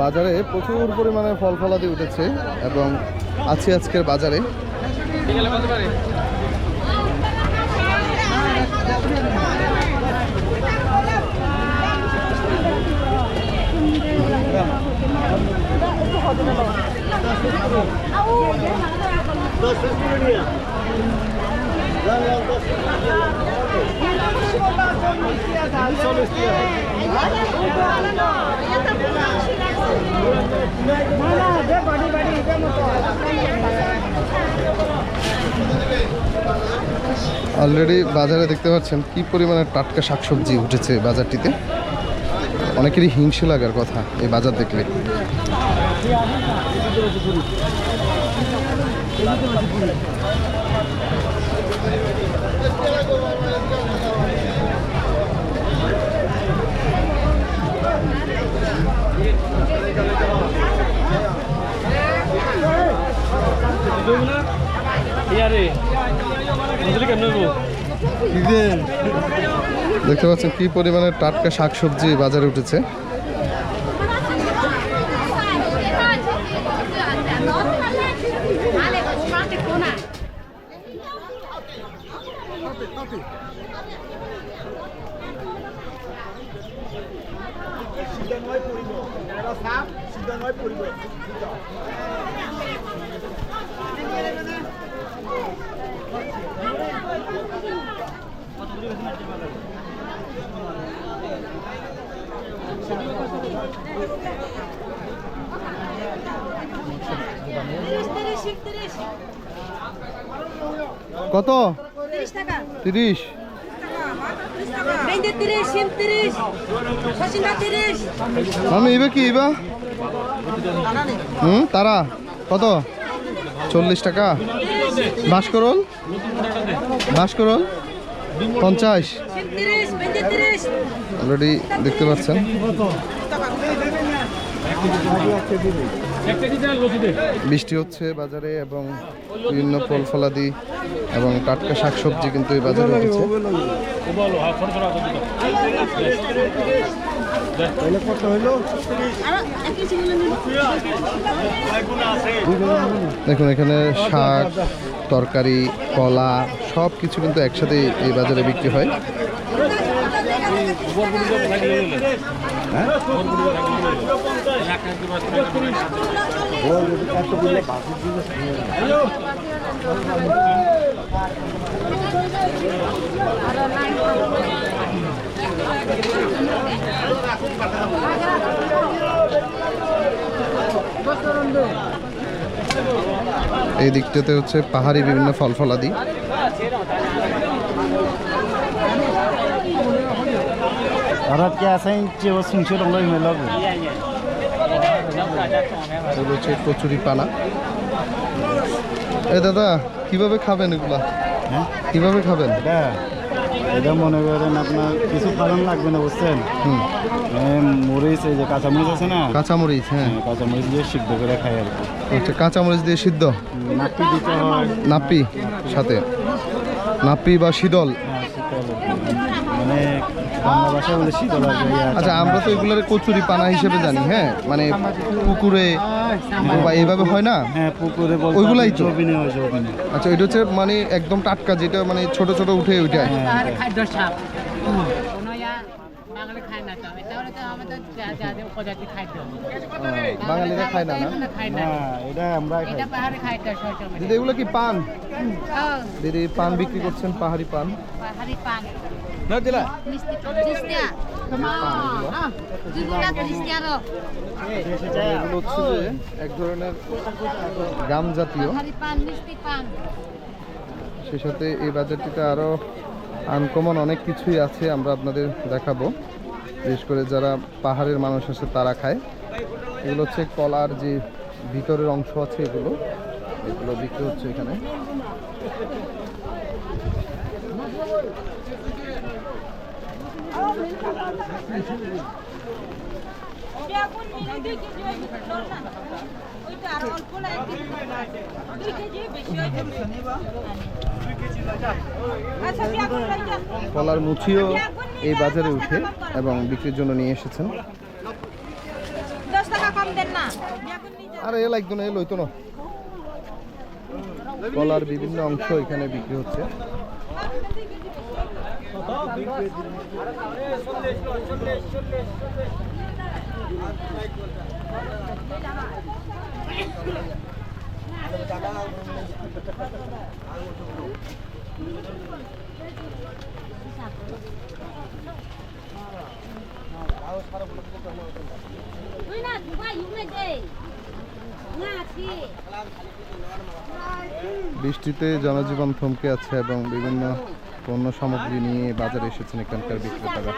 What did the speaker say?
বাজারে প্রচুর পরিমাণে ফল ফলাদি উঠেছে এবং আছে আজকের বাজারে অলরেডি বাজারে দেখতে পাচ্ছেন কি পরিমাণে টাটকা শাকসবজি উঠেছে বাজারটিতে। অনেকেরই হিংসে লাগার কথা এই বাজার দেখলে। ইয়ারে দেখতে পাচ্ছেন কি পরিমাণে টাটকা শাকসবজি বাজারে উঠেছে। সচিন্দা তিরিশ আমি ইবে কি ইবা? হুম তারা? কত? চল্লিশ টাকা। ভাস্করল ভাস্করল পঞ্চাশ। অলরেডি দেখতে পাচ্ছেন। বৃষ্টি হচ্ছে বাজারে এবং বিভিন্ন ফল ফলাদি এবং টাটকা শাকসবজি কিন্তু এই বাজারে দেখুন, এখানে শাক, তরকারি, কলা সব কিছু কিন্তু একসাথে এই বাজারে বিক্রি হয়। এই দিকটাতে হচ্ছে পাহাড়ি বিভিন্ন ফল ফলাদি Kya sain che was sung che dong loi এগুলো হচ্ছে কচুরি পানা এ দাদা কীভাবে খাবেন এগুলা হ্যাঁ কীভাবে খাবেন এটা মনে করেন আপনার কিছু ফালন লাগবে না বুঝছেন হুম মরিচ এই যে কাঁচা মরিচ আছে না কাঁচামরিচ হ্যাঁ হ্যাঁ, কাঁচা মরিচ দিয়ে সিদ্ধ করে খাই আর কি হচ্ছে কাঁচামরিচ দিয়ে সিদ্ধ নাপি দিতে হয় নাপি সাথে। নাপি বা শীতল। মানে বাংলা ভাষায় বলে শীতল আচ্ছা আমরা তো এগুলোর কচুরি পানা হিসেবে জানি হ্যাঁ? মানে পুকুরে বা এইভাবে হয় না? হ্যাঁ পুকুরে বলতে ওইগুলাই তো? হয় আচ্ছা এটা হচ্ছে মানে একদম টাটকা যেটা মানে ছোট ছোট উঠে উঠে হ্যাঁ খাদ্য সাপ কোনো বাঙালি খায় না তো। তাহলে তো আমাদের যা- যা যে উপজাতি খাদ্য বাঙালিরা খায় না না? বাঙালিরা খায় না। হ্যাঁ এটা আমরা খাই। এটা পাহাড়ি খাদ্য সরচমে দিদি এগুলো কি পান? দিদি পান বিক্রি করছেন পাহাড়ি পান? পাহাড়ি পান। এগুলো হচ্ছে যে এক ধরনের গাম জাতীয় সেই সাথে এই বাজারটিতে আরও আনকমন অনেক কিছুই আছে আমরা আপনাদের দেখাবো। বিশেষ করে যারা পাহাড়ের মানুষ আছে তারা খায়। এগুলো হচ্ছে কলার যে ভিতরের অংশ আছে এগুলো। এগুলো বিক্রি হচ্ছে এখানে। কলার মুচিও এই বাজারে উঠে এবং বিক্রির জন্য নিয়ে এসেছেন। আর এ লাগতো না এ লইতো না কলার বিভিন্ন অংশ এখানে বিক্রি হচ্ছে। বৃষ্টিতে জনজীবন থমকে আছে এবং বিভিন্ন পণ্য সামগ্রী নিয়ে বাজারে এসেছেন এখানকার বিক্রেতারা।